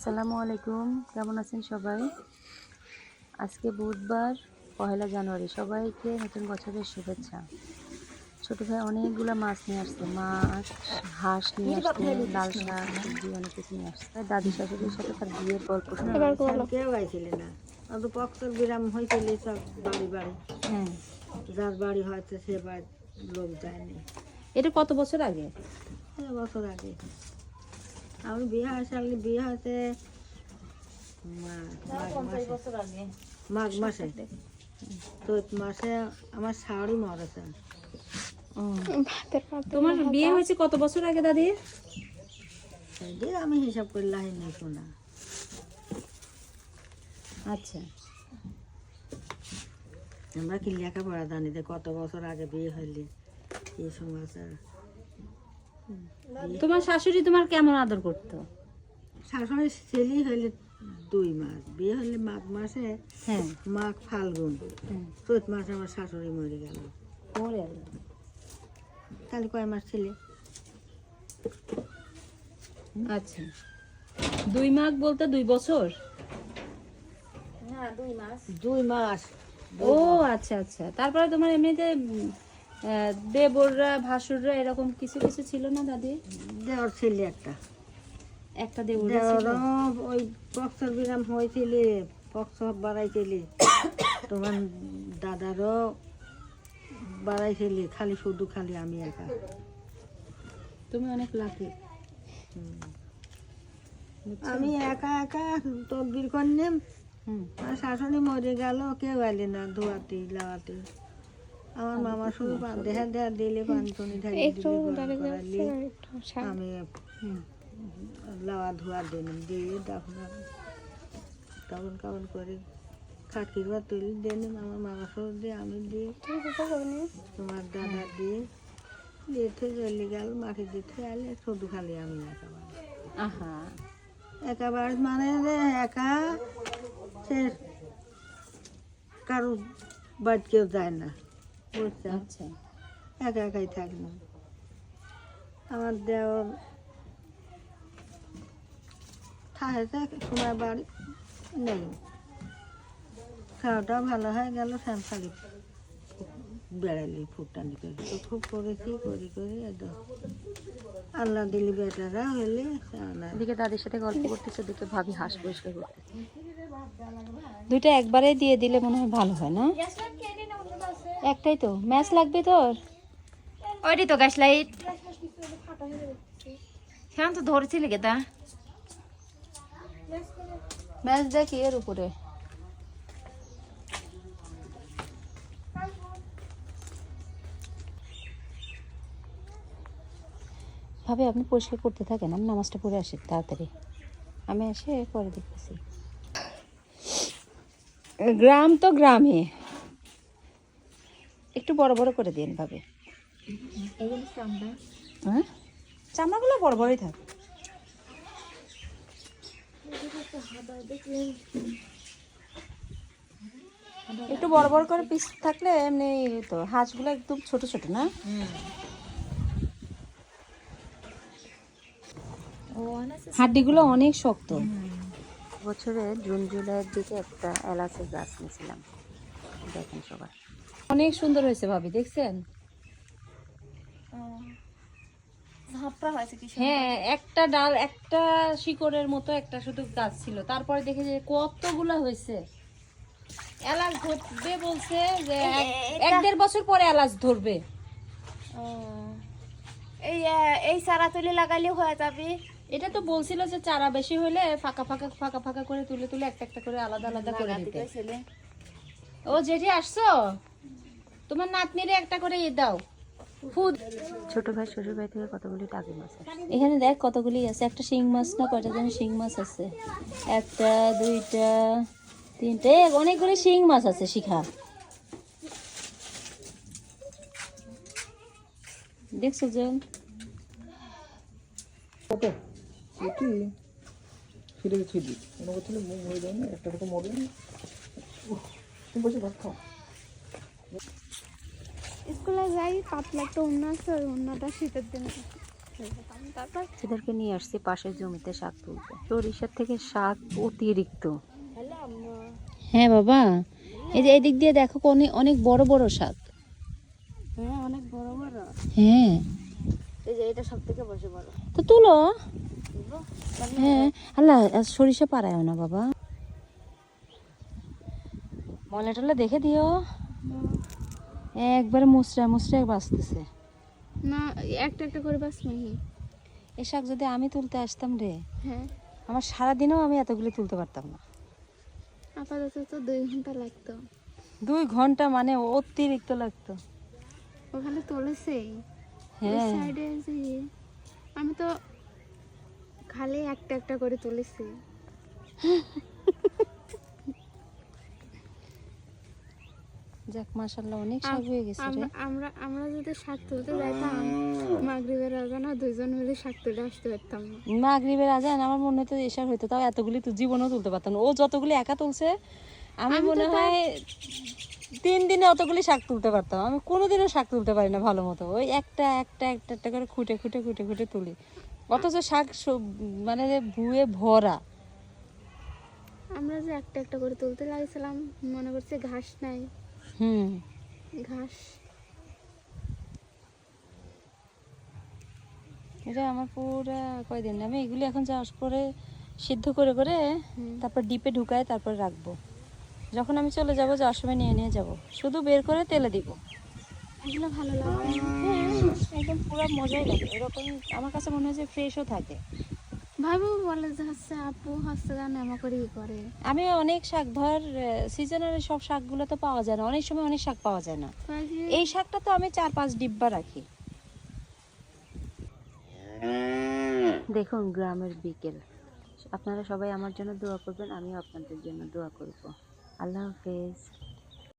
আসসালামু আলাইকুম। কেমন আছেন সবাই? আজকে বুধবার পহেলা জানুয়ারি। সবাইকে নতুন বছরের শুভেচ্ছা। ছোট ভাই অনেকগুলো মাছ নিয়ে আসছে। মাছ হাঁস নিয়ে আসছে লাল শাক সবজি অনেক কিছু নিয়ে আসছে। দাদি শাশুড়ির সাথে তার বিয়ের গল্প শুনে কেউ আইছিলে না। অত পক্তর বিরাম হয়েছিল সব বাড়ি বাড়ি হ্যাঁ। যার বাড়ি হয়তো সে বাড়ি লোক যায়নি এটা কত বছর আগে? এক বছর আগে? আমি বিয়ে আসলে বিয়ে হয়েছে মাঘ মাসে। মাঘ মাসে চৈত মাসে আমার শাড়ি মরেছে তোমার বিয়ে হয়েছে কত বছর আগে দাদি? আমি হিসাব করে লাইন নেই শোনা আচ্ছা। আমরা কি লেখাপড়া জানি যে কত বছর আগে বিয়ে হইলে। এই সমাচার তোমার শাশুড়ি তোমার কেমন আদর করতো? শাশুড়ি ছেলে হইলে দুই মাস বিয়ে হলে মাঘ মাসে হ্যাঁ। মাঘ ফাল্গুন। চৈত মাসে আমার শাশুড়ি মরে গেল। মরে গেল। তাহলে কয় মাস ছেলে? আচ্ছা। দুই মাস বলতে দুই বছর? দুই মাস। দুই মাস। ও আচ্ছা আচ্ছা। তারপরে তোমার এমনিতে দেবররা ভাসুররা এরকম কিছু কিছু ছিল না দাদি? দেওয়ার ছেলে একটা। একটা দেবর ওই পক্সর বিরাম হয়েছিল পক্স বাড়াইছিল। তোমার দাদারও বাড়াইছিল খালি শুধু খালি আমি একা। তুমি অনেক লাকি আমি একা একা তদবির করলাম। আর শাশুড়ি মরে গেল কেউ এলে না ধোয়াতে লাওয়াতে। আমার মামা শুধু দেহা দেহা দিলে গরম করালে আমি লাওয়া ধোয়া দিলাম দিয়ে তখন কাবন কাবন করে খাটকির বা তুলি দিলাম আমার মামা শুধু দিয়ে আমি দিয়ে তোমার দাদা দিয়ে দিয়ে থেকে চলে গেল মাটি দিতে আলে শুধু খালি আমি একেবারে আহা। একেবারে মানে যে একা সে কারও বাড়ি কেউ যায় না। বুঝছ আচ্ছা। একা একাই থাকলাম আমার দেওয়ার থাকে তোমার বাড়ি নেই। খাওয়াটাও ভালো হয়ে গেল শ্যামশালি বেড়ালি ফুটানি করে তো খুব করেছি করি করি একদম আল্লাহ দিলি বেটারা হলে এদিকে দাদির সাথে গল্প করতেছে ওদিকে ভাবি হাঁস পরিষ্কার করতেছে। দুইটা একবারে দিয়ে দিলে মনে হয় ভালো হয় না? একটাই তো। ম্যাচ লাগবে তোর? ওইটি তো গ্যাস লাইট হ্যাঁ তো ধরেছিলি গেতা ম্যাচ দেখি এর উপরে। ভাবে আপনি পরিষ্কার করতে থাকেন আমি নামাজটা পড়ে আসি তাড়াতাড়ি। আমি এসে পরে দেখতেছি। গ্রাম তো গ্রামে একটু বড় বড় করে দিন ভাবে। হ্যাঁ? চামড়াগুলো বড় বড়ই থাক। একটু বড় বড় করে পিস থাকলে এমনি তো হাঁসগুলো একদম ছোট ছোট না? হাড্ডিগুলো অনেক শক্ত। বছরে জুন জুলাইয়ের দিকে একটা এলাচের গাছ নিয়েছিলাম দেখেন সবাই অনেক সুন্দর হয়েছে ভাবি দেখছেন? হ্যাঁ একটা ডাল একটা শিকড়ের মতো একটা শুধু গাছ ছিল। তারপরে দেখে যে কতগুলা হয়েছে। এলাচ ধরবে বলছে যে এক- দেড় বছর পরে এলাচ ধরবে। এই এই চারা তুলে লাগালে হয়ে যাবে। এটা তো বলছিল যে চারা বেশি হলে ফাঁকা ফাঁকা ফাঁকা ফাঁকা করে তুলে তুলে একটা একটা করে আলাদা আলাদা করে দিতে। ও জেঠি আসছো? তোমার নাতনিরে একটা করে ইয়ে দাও। ফুড ছোট ভাই শ্বশুর ভাই থেকে কতগুলি টাকি মাছ এখানে দেখ কতগুলি আছে একটা শিং মাছ না কয়টা যেন শিং মাছ আছে। একটা দুইটা তিনটে এ, অনেকগুলি শিং মাছ আছে শিখা। দেখছ জন মুখ হয়ে যায় না একটা কথা মরে তুমি বসে যে স্কুলে যাই পাতলা একটা অন্য আছে ওই অন্যটা শীতের দিনে তারপর এদেরকে নিয়ে আসছি পাশের জমিতে শাক তুলতে। সরিষার থেকে শাক অতিরিক্ত। হ্যাঁ বাবা এই যে এদিক দিয়ে দেখো অনেক অনেক বড় বড় শাক। হ্যাঁ অনেক বড় বড়। হ্যাঁ। এই যে এটা সব থেকে বেশি বড়। তো তুলো। হ্যাঁ। আল্লাহ সরিষা পারায় না বাবা। মলে টলে দেখে দিও। একবারে মুসরা মুসরা বাঁচতেছে। না একটা একটা করে বাস নাহি এই শাক যদি আমি তুলতে আসতাম রে হ্যাঁ। আমার সারাদিনও আমি এতগুলি তুলতে পারতাম না। আপাতত তো দুই ঘণ্টা লাগতো। দুই ঘণ্টা মানে অতিরিক্ত লাগতো। ওখানে তুলেছে। হ্যাঁ। সাইডে আমি তো খালি একটা একটা করে তুলেছি। যাক মাশাল্লাহ অনেক শাক হয়ে গেছে রে। আমরা আমরা যদি শাক তুলতে যাইতাম মাগরিবের আজানা দুইজন মিলে শাক তুলে আসতে পারতাম। মাগরিবের আজান আমার মনে হতো এসব হইতো তাও এতগুলি তো জীবনেও তুলতে পারতাম ও যতগুলি একা তুলছে আমি মনে হয় তিন দিনে অতগুলি শাক তুলতে পারতাম। আমি কোনোদিনও শাক তুলতে পারি না ভালো মতো। ওই একটা একটা একটা একটা করে খুঁটে খুঁটে খুঁটে খুঁটে তুলি। অথচ শাক মানে যে ভুয়ে ভরা। আমরা যে একটা একটা করে তুলতে লাগছিলাম মনে করছে ঘাস নাই। হুম। ঘাস। এটা আমার পুরা কয়দিন? আমি এগুলি এখন চাষ করে সিদ্ধ করে করে তারপর ডিপে ঢুকায় তারপর রাখব। যখন আমি চলে যাব যাওয়ার সময় নিয়ে নিয়ে যাব। শুধু বের করে তেলে দিব। এগুলো ভালো লাগে। একদম পুরো মজাই লাগে। এরকম আমার কাছে মনে হয় যে ফ্রেশও থাকে। ভাবু বলে যে হচ্ছে আপু হচ্ছে গান এমন করে করে। আমি অনেক শাক ধর সিজনের সব শাকগুলো তো পাওয়া যায় না। অনেক সময় অনেক শাক পাওয়া যায় না। এই শাকটা তো আমি চার পাঁচ ডিব্বা রাখি। দেখুন গ্রামের বিকেল। আপনারা সবাই আমার জন্য দোয়া করবেন আমিও আপনাদের জন্য দোয়া করব। আল্লাহ হাফেজ।